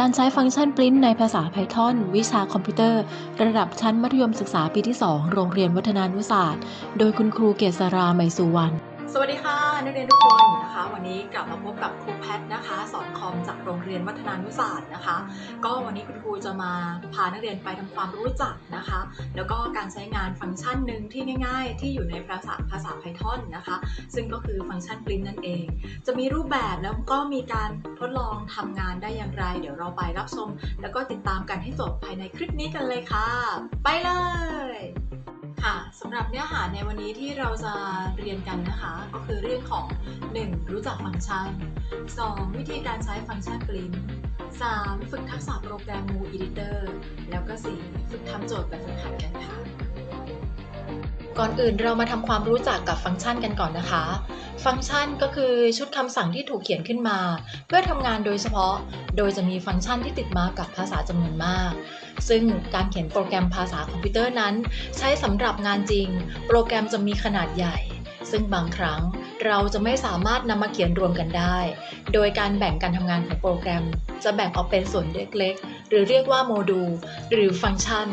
การใช้ฟังก์ชันปริ้นในภาษา Python วิชาคอมพิวเตอร์ ระดับชั้นมัธยมศึกษาปีที่ 2 โรงเรียนวัฒนานุศาสตร์ โดยคุณครูเกษราไมสุวรรณ สวัสดีค่ะ นักเรียนทุกคนนะคะวันนี้กลับมาพบกับครูแพทนะคะ สอนคอมจากโรงเรียนวัฒนานุศาสตร์นะคะ ก็วันนี้คุณครูจะมาพานักเรียนไปทำความรู้จักนะคะ แล้วก็การใช้งานฟังก์ชันหนึ่งที่ง่าย ๆ ที่อยู่ในภาษาภาษา Python นะคะ ซึ่งก็คือฟังก์ชัน print นั่นเอง จะมีรูปแบบแล้วก็มีการทดลองทำงานได้อย่างไร เดี๋ยวเราไปรับชม แล้วก็ติดตามกันให้จบภายในคลิปนี้กันเลยค่ะ ไปเลย ค่ะสำหรับเนื้อหาในวันนี้ที่เราจะเรียนกันนะคะ ก็คือเรื่องของ 1. รู้จักฟังก์ชัน 2. วิธีการใช้ฟังก์ชันปริ้น 3. ฝึกทักษะโปรแกรม Move Editor แล้วก็ 4. ฝึกทำโจทย์แบบฝึกหัดกันค่ะ ก่อนอื่นเรามาทำความรู้จักกับฟังก์ชันกันก่อนนะคะ ฟังก์ชันก็คือชุดคำสั่งที่ถูกเขียนขึ้นมา เพื่อทำงานโดยเฉพาะ โดยจะมีฟังก์ชันที่ติดมากับภาษาจำนวนมาก ซึ่งการเขียนโปรแกรมภาษาคอมพิวเตอร์นั้น ใช้สำหรับงานจริง โปรแกรมจะมีขนาดใหญ่ ซึ่งบางครั้งเราจะไม่สามารถนำมาเขียนรวมกันได้ โดยการแบ่งการทำงานของโปรแกรม จะแบ่งออกเป็นส่วนเล็กๆ หรือเรียกว่าโมดูล หรือฟังก์ชัน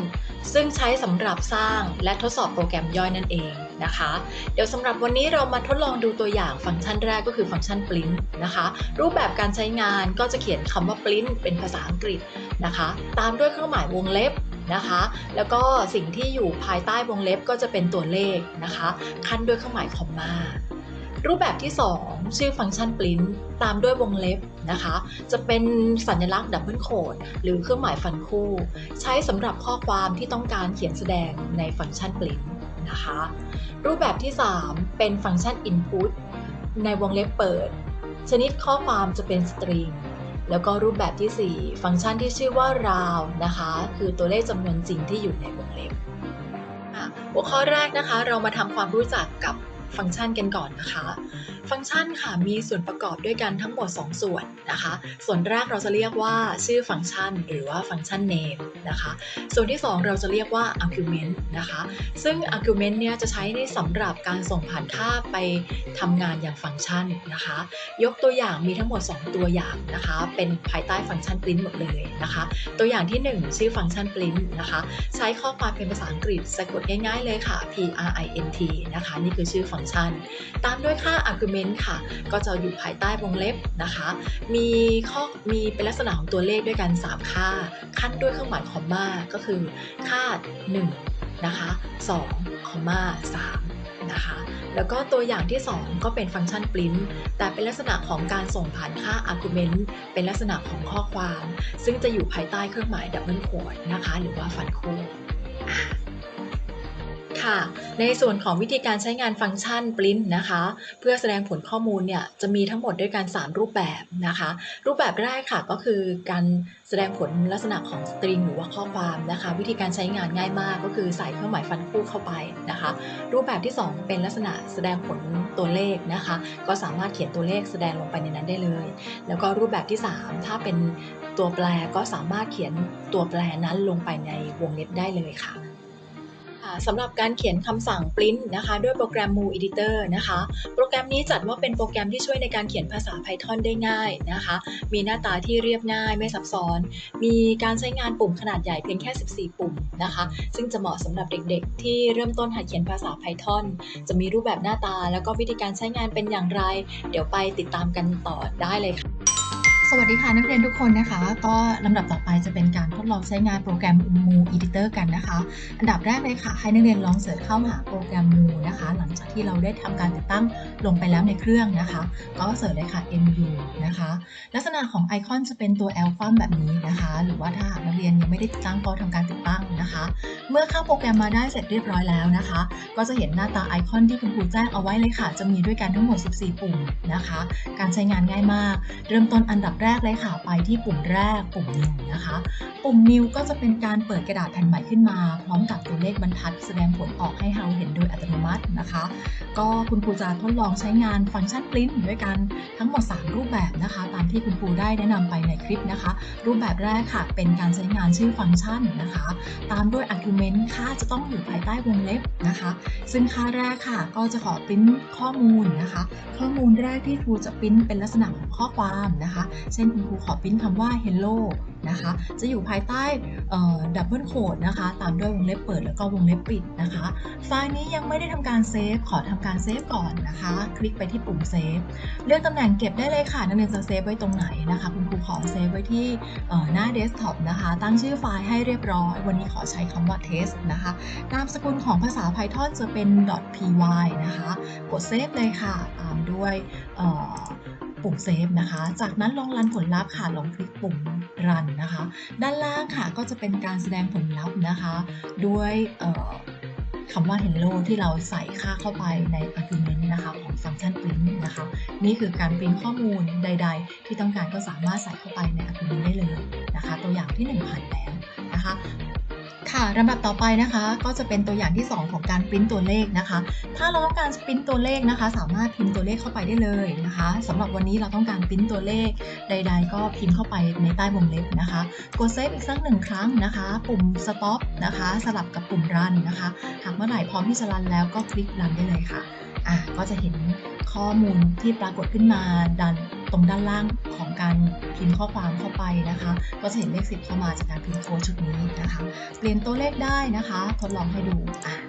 ซึ่งใช้สำหรับสร้างและทดสอบโปรแกรมย่อยนั่นเองนะคะ เดี๋ยวสำหรับวันนี้เรามาทดลองดูตัวอย่างฟังก์ชันแรกก็คือฟังก์ชัน print นะคะ รูปแบบการใช้งานก็จะเขียนคำว่า print เป็นภาษาอังกฤษนะคะ ตามด้วยเครื่องหมายวงเล็บนะคะ แล้วก็สิ่งที่อยู่ภายใต้วงเล็บก็จะเป็นตัวเลขนะคะ ขั้นด้วยเครื่องหมายคอมมารูปแบบที่ 2 ชื่อฟังก์ชัน print ตามด้วยวงเล็บ นะคะ จะเป็นสัญลักษณ์ดับเบิลโคดหรือเครื่องหมายฟันคู่ ใช้สำหรับข้อความที่ต้องการเขียนแสดงในฟังก์ชัน print นะคะรูปแบบที่ 3 เป็นฟังก์ชัน input ในวงเล็บเปิด ชนิดข้อความจะเป็นสตริงแล้วก็รูปแบบที่ 4 ฟังก์ชันที่ชื่อว่า round นะคะ คือตัวเลขจำนวนจริงที่อยู่ในวงเล็บ หัวข้อแรกนะคะ เรามาทำความรู้จักกับ ฟังก์ชันกันก่อนนะคะ ฟังก์ชันค่ะมีส่วนประกอบด้วยกันทั้งหมด 2 ส่วนนะคะ ส่วนแรกเราจะเรียกว่าชื่อฟังก์ชัน หรือว่าฟังก์ชัน name นะคะ ส่วนที่ 2 เราจะเรียกว่า argument นะคะ ซึ่ง argument เนี่ยจะใช้ในสำหรับการส่งผ่านค่าไปทำงานอย่างฟังก์ชันนะคะ ยกตัวอย่างมีทั้งหมด 2 ตัวอย่างนะคะ เป็นภายใต้ฟังก์ชัน print หมดเลยนะคะ ตัวอย่างที่ 1 ชื่อฟังก์ชัน print นะคะ ใช้ข้อความเป็นภาษาอังกฤษสะกดง่ายๆเลยค่ะ p r i n t นะคะ นี่คือชื่อฟังก์ชันตามด้วยค่า argument ค่ะ ก็จะอยู่ภายใต้วงเล็บนะคะ มีข้อมีเป็นลักษณะของตัวเลขด้วยกัน 3 ค่า ขั้นด้วยเครื่องหมายคอมมาก็คือ ค่า 1 นะคะ2คอมมา3นะคะแล้วก็ตัวอย่างที่ 2 ก็เป็นฟังก์ชัน print แต่เป็นลักษณะของการส่งผ่านค่า argument เป็นลักษณะของข้อความ ซึ่งจะอยู่ภายใต้เครื่องหมาย double quote นะคะ หรือว่าฟันคู่ ค่ะ ในส่วนของวิธีการใช้งานฟังก์ชัน print นะคะ เพื่อแสดงผลข้อมูลเนี่ยจะมีทั้งหมดด้วยกัน 3 รูปแบบนะคะ รูปแบบแรกค่ะก็คือการแสดงผลลักษณะของสตริงหรือว่าข้อความนะคะ วิธีการใช้งานง่ายมากก็คือใส่เครื่องหมายฟันคู่เข้าไปนะคะ รูปแบบที่ 2 เป็นลักษณะแสดงผลตัวเลขนะคะ ก็สามารถเขียนตัวเลขแสดงลงไปในนั้นได้เลย แล้วก็รูปแบบที่ 3 ถ้าเป็นตัวแปรก็สามารถเขียนตัวแปรนั้นลงไปในวงเล็บได้เลยค่ะ สำหรับการเขียนคำสั่ง print นะคะด้วยโปรแกรม Move Editor นะคะ โปรแกรมนี้จัดว่าเป็นโปรแกรมที่ช่วยในการเขียนภาษา Python ได้ง่ายนะคะ มีหน้าตาที่เรียบง่ายไม่ซับซ้อน มีการใช้งานปุ่มขนาดใหญ่เพียงแค่ 14 ปุ่มนะคะ ซึ่งจะเหมาะสำหรับเด็กๆ ที่เริ่มต้นหัดเขียนภาษา Python จะมีรูปแบบหน้าตา แล้วก็วิธีการใช้งานเป็นอย่างไร เดี๋ยวไปติดตามกันต่อได้เลยค่ะ สวัสดีค่ะนักเรียนทุกคนนะคะ ก็ลำดับต่อไปจะเป็นการทดลองใช้งานโปรแกรม Move Editor กันนะคะ อันดับแรกเลยค่ะ ให้นักเรียนลองเสิร์ชเข้าหาโปรแกรม Move นะคะ หลังจากที่เราได้ทำการติดตั้งลงไปแล้วในเครื่องนะคะ ก็เสิร์ชเลยค่ะ MU นะคะ ลักษณะของไอคอนจะเป็นตัว L คว่ำแบบนี้นะคะ หรือว่าถ้าหากนักเรียนยังไม่ได้ติดตั้งก็ทำการติดตั้งนะคะ เมื่อเข้าโปรแกรมมาได้เสร็จเรียบร้อยแล้วนะคะ ก็จะเห็นหน้าตาไอคอนที่คุณครูแจ้งเอาไว้เลยค่ะ จะมีด้วยกันทั้งหมด 14 ปุ่มนะคะ การใช้งานง่ายมาก เริ่มต้นอันดับแรกเลยค่ะ ไปที่ปุ่มแรกปุ่ม New นะคะ ปุ่ม New ก็จะเป็นการเปิดกระดาษแผ่นใหม่ขึ้นมา พร้อมกับตัวเลขบรรทัด แสดงผลออกให้เราเห็นโดยอัตโนมัตินะคะ ก็คุณครูจะทดลองใช้งานฟังก์ชัน print ด้วยกันทั้งหมด 3 รูปแบบนะคะ ตามที่คุณครูได้แนะนำไปในคลิปนะคะ รูปแบบแรกค่ะ เป็นการใช้งานชื่อฟังก์ชันนะคะ ตามด้วย argument ค่าจะต้องอยู่ภายใต้วงเล็บนะคะ ซึ่งค่าแรกค่ะก็จะขอปริ้นข้อมูลนะคะ ข้อมูลแรกที่ครูจะปริ้นเป็นลักษณะของข้อความนะคะ เช่นคุณครูขอปริ้นคำว่า hello นะคะ จะอยู่ภายใต้ดับเบิลโคดนะคะ ตามด้วยวงเล็บเปิดแล้วก็วงเล็บปิดนะคะ ไฟล์นี้ยังไม่ได้ทำการเซฟ ขอทำการเซฟก่อนนะคะ คลิกไปที่ปุ่มเซฟ เลือกตำแหน่งเก็บได้เลยค่ะ นักเรียนจะเซฟไว้ตรงไหนนะคะ คุณครูขอเซฟไว้ที่หน้าเดสก์ท็อปนะคะ ตั้งชื่อไฟล์ให้เรียบร้อย วันนี้ขอใช้คำว่า test นะคะ นามสกุลของภาษา Python จะเป็น .py นะคะ กดเซฟเลยค่ะ ตามด้วยปุ่มเซฟนะคะ จากนั้นลองรันผลลัพธ์ค่ะ ลองคลิกปุ่มรันนะคะ ด้านล่างค่ะก็จะเป็นการแสดงผลลัพธ์นะคะ ด้วยคำว่า hello ที่เราใส่ค่าเข้าไปใน argument นะคะของฟังก์ชัน print นะคะ นี่คือการ print ข้อมูลใด ๆ ที่ต้องการก็สามารถใส่เข้าไปใน argument ได้เลยนะคะ ตัวอย่างที่ 1 ผ่านแล้วนะคะ ค่ะลำดับต่อไปนะคะ ก็จะเป็นตัวอย่างที่ 2 ของการปริ้นตัวเลขนะคะ ถ้าเราต้องการปริ้นตัวเลขนะคะ สามารถพิมพ์ตัวเลขเข้าไปได้เลยนะคะสำหรับวันนี้เราต้องการปริ้นตัวเลขใด ๆ ก็พิมพ์เข้าไปในใต้วงเล็บนะคะ กดเซฟอีกสักหนึ่งครั้งนะคะ ปุ่ม stop นะคะ สลับกับปุ่ม run นะคะ หากเมื่อไหร่พร้อมที่จะรันแล้วก็คลิกรันได้เลยค่ะ อะก็จะเห็นข้อมูลที่ปรากฏขึ้นมาดันตรงด้านล่างของการพิมพ์ข้อความเข้าไปนะคะ ก็จะเห็นเลข 10 เข้ามาจากการพิมพ์โค้ดชุดนี้นะคะ เปลี่ยนตัวเลขได้นะคะ ทดลองให้ดูอะ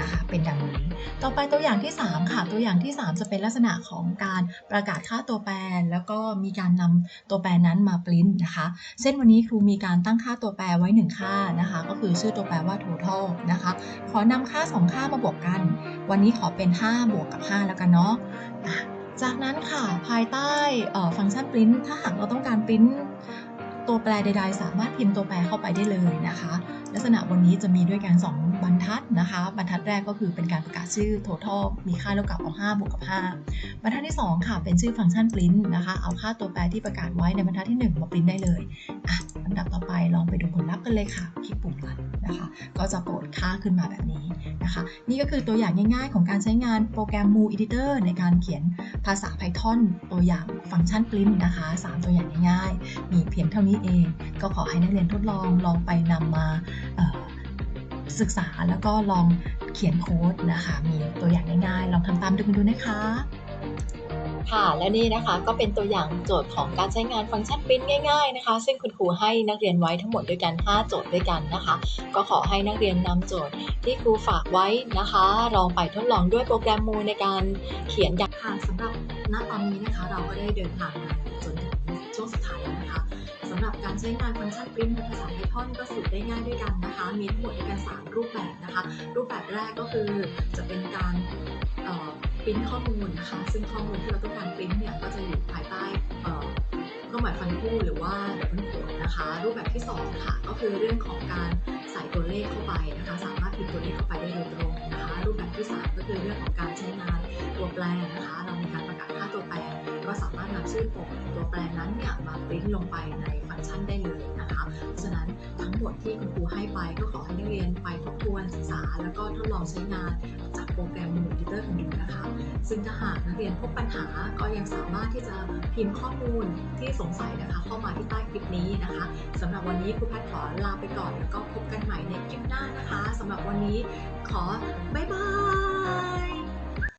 นะคะ เป็นดังนี้ ต่อไปตัวอย่างที่ 3 ค่ะ ตัวอย่างที่ 3 จะเป็นลักษณะของการประกาศค่าตัวแปร แล้วก็มีการนำตัวแปรนั้นมาปริ้นนะคะ เช่นวันนี้ครูมีการตั้งค่าตัวแปรไว้ 1 ค่านะคะ ก็คือชื่อตัวแปรว่า total นะคะ ขอนำค่า 2 ค่ามาบวกกัน วันนี้ขอเป็น 5 บวกกับ 5 แล้วกันเนาะจากนั้นค่ะภายใต้ฟังก์ชันปริ้นถ้าหากเราต้องการปริ้นตัวแปรใด ๆ สามารถพิมพ์ตัวแปรเข้าไปได้เลยนะคะ ลักษณะวันนี้จะมีด้วยกัน2 บรรทัดนะคะ บรรทัดแรกก็คือเป็นการประกาศชื่อ total มีค่าเท่ากับเอา5บวกกับ 5 บรรทัดที่ 2 ค่ะเป็นชื่อฟังก์ชัน print นะคะ เอาค่าตัวแปรที่ประกาศไว้ในบรรทัดที่ 1 มา print ได้เลยอะลำดับต่อไปลองไปดูผลลัพธ์กันเลยค่ะคลิกปุ่มรันนะคะ ก็จะโปรดค่าขึ้นมาแบบนี้นะคะ นี่ก็คือตัวอย่างง่ายๆ ของการใช้งานโปรแกรม Move Editor ในการเขียนภาษา Python ตัวอย่างฟังก์ชัน print นะคะ 3 ตัวอย่างง่ายๆ มีเพียงเท่านี้เอง ก็ขอให้นักเรียนทดลองลองไปนำมา ศึกษาแล้วก็ลองเขียนโค้ดนะคะ มีตัวอย่างง่ายๆ ลองทำตามดูกันดูนะคะ ค่ะ และนี่นะคะก็เป็นตัวอย่างโจทย์ของการใช้งานฟังก์ชันปริ้นง่ายๆนะคะ ซึ่งคุณครูให้นักเรียนไว้ทั้งหมดด้วยกัน 5 โจทย์ด้วยกันนะคะ ก็ขอให้นักเรียนนำโจทย์ที่ครูฝากไว้นะคะ ลองไปทดลองด้วยโปรแกรมมูในการเขียนอย่างค่ะสำหรับณตอนนี้นะคะ เราก็ได้เดินทางมาจนถึงช่วงสุดท้ายแล้วนะคะสำหรับการใช้งานฟังก์ชันปริ้นในภาษา Python ก็สุดได้ง่ายด้วยกันนะคะ มีทั้งหมดด้วยกัน 3 รูปแบบนะคะ รูปแบบแรกก็คือจะเป็นการปริ้นข้อมูลนะคะ ซึ่งข้อมูลที่เราต้องการปริ้นเนี่ยก็จะอยู่ภายใต้เครื่องหมายฟันคู่หรือว่าดับเบิลโคดนะคะ รูปแบบที่สองค่ะก็คือเรื่องของการใส่ตัวเลขเข้าไปนะคะ สามารถพิมพ์ตัวเลขเข้าไปได้โดยตรงนะคะ รูปแบบที่สามก็คือเรื่องของการใช้งานตัวแปรนะคะารถนำชื่อตัวตัวแปรนั้นเนี่ยมาปริ้นลงไปในฟังก์ชันได้เลยนะคะเพราะฉะนั้นทั้งหมดที่คุณครูให้ไปก็ขอให้นักเรียนไปทบทวนศึกษา แล้วก็ทดลองใช้งานจากโปรแกรม Mood Editor กันดูนะคะ ซึ่งถ้าหากนักเรียนพบปัญหาก็ยังสามารถที่จะพิมพ์ข้อมูลที่สงสัยนะคะเข้ามาที่ใต้คลิปนี้นะคะสำหรับวันนี้ครูแพทย์ขอลาไปก่อน แล้วก็พบกันใหม่ในคลิปหน้านะคะสำหรับวันนี้ขอบ๊ายบาย